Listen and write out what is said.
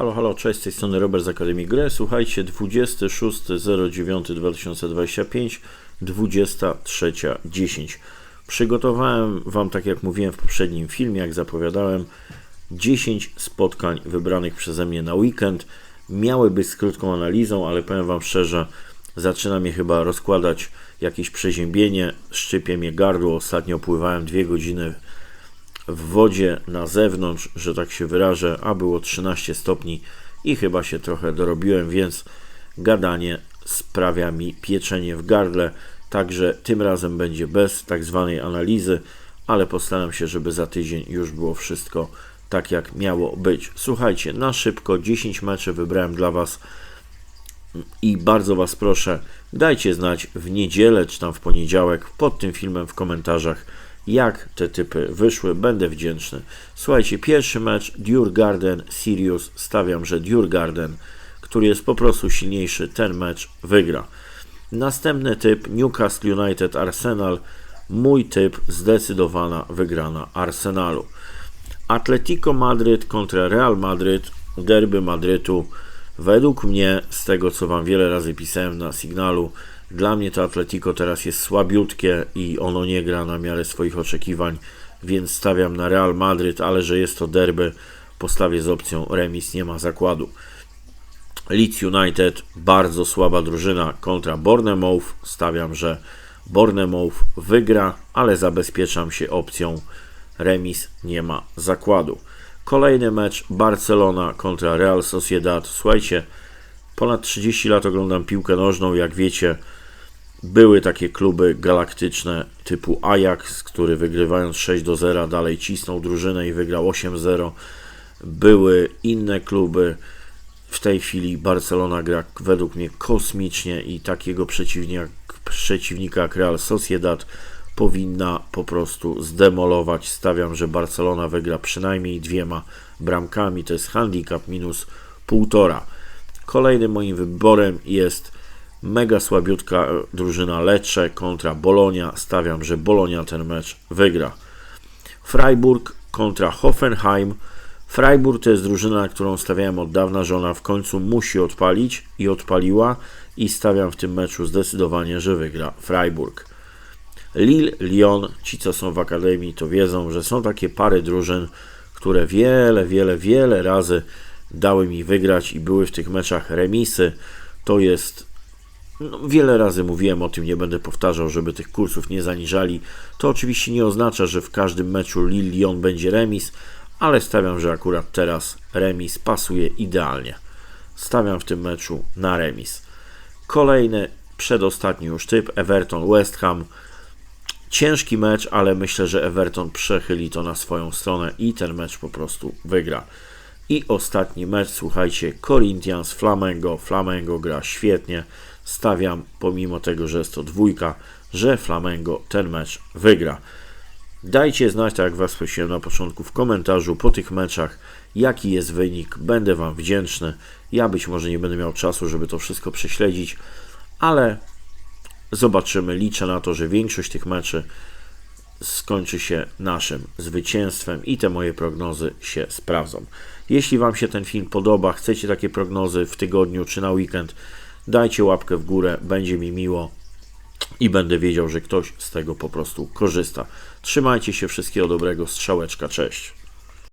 Halo, halo, cześć, z tej strony Robert z Akademii Gry. Słuchajcie, 26.09.2025, 23.10. Przygotowałem Wam, tak jak mówiłem w poprzednim filmie, jak zapowiadałem, 10 spotkań wybranych przeze mnie na weekend. Miały być z krótką analizą, ale powiem Wam szczerze, zaczyna mnie chyba rozkładać jakieś przeziębienie, szczypie mnie gardło. Ostatnio pływałem dwie godziny w wodzie na zewnątrz, że tak się wyrażę, a było 13 stopni i chyba się trochę dorobiłem, więc gadanie sprawia mi pieczenie w gardle. Także tym razem będzie bez tak zwanej analizy, ale postaram się, żeby za tydzień już było wszystko tak, jak miało być. Słuchajcie, na szybko 10 meczy wybrałem dla Was i bardzo Was proszę, dajcie znać w niedzielę czy tam w poniedziałek pod tym filmem w komentarzach jak te typy wyszły. Będę wdzięczny. Słuchajcie, pierwszy mecz Djurgarden Sirius. Stawiam, że Djurgarden, który jest po prostu silniejszy, ten mecz wygra. Następny typ Newcastle United Arsenal. Mój typ zdecydowana wygrana Arsenalu. Atletico Madryt kontra Real Madryt. Derby Madrytu. Według mnie, z tego co Wam wiele razy pisałem na sygnalu, dla mnie to Atletico teraz jest słabiutkie i ono nie gra na miarę swoich oczekiwań, więc stawiam na Real Madryt, ale że jest to derby, postawię z opcją remis, nie ma zakładu. Leeds United, bardzo słaba drużyna kontra Bournemouth. Stawiam, że Bournemouth wygra, ale zabezpieczam się opcją remis, nie ma zakładu. Kolejny mecz Barcelona kontra Real Sociedad. Słuchajcie, ponad 30 lat oglądam piłkę nożną, jak wiecie, były takie kluby galaktyczne typu Ajax, który wygrywając 6 do 0 dalej cisnął drużynę i wygrał 8-0. Były inne kluby. W tej chwili Barcelona gra według mnie kosmicznie i takiego przeciwnika, przeciwnika jak Real Sociedad powinna po prostu zdemolować. Stawiam, że Barcelona wygra przynajmniej dwiema bramkami. To jest handicap minus półtora. Kolejnym moim wyborem jest Mega słabiutka drużyna Lecce kontra Bolonia. Stawiam, że Bolonia ten mecz wygra. Freiburg kontra Hoffenheim. Freiburg to jest drużyna, którą stawiałem od dawna, że ona w końcu musi odpalić i odpaliła i stawiam w tym meczu zdecydowanie, że wygra Freiburg. Lille, Lyon, ci co są w akademii to wiedzą, że są takie pary drużyn, które wiele, wiele, wiele razy dały mi wygrać i były w tych meczach remisy. To jest no, wiele razy mówiłem o tym, nie będę powtarzał, żeby tych kursów nie zaniżali. To oczywiście nie oznacza, że w każdym meczu Lille-Lyon będzie remis, ale stawiam, że akurat teraz remis pasuje idealnie. Stawiam w tym meczu na remis. Kolejny, przedostatni już typ, Everton-West Ham. Ciężki mecz, ale myślę, że Everton przechyli to na swoją stronę i ten mecz po prostu wygra. I ostatni mecz, słuchajcie, Corinthians, Flamengo. Flamengo gra świetnie stawiam, pomimo tego, że jest to dwójka, że Flamengo ten mecz wygra. Dajcie znać, tak jak Was prosiłem na początku, w komentarzu po tych meczach, jaki jest wynik. Będę Wam wdzięczny. Ja być może nie będę miał czasu, żeby to wszystko prześledzić, ale zobaczymy. Liczę na to, że większość tych meczy skończy się naszym zwycięstwem i te moje prognozy się sprawdzą. Jeśli Wam się ten film podoba, chcecie takie prognozy w tygodniu czy na weekend, Dajcie łapkę w górę, będzie mi miło i będę wiedział, że ktoś z tego po prostu korzysta. Trzymajcie się, wszystkiego dobrego, strzałeczka, cześć.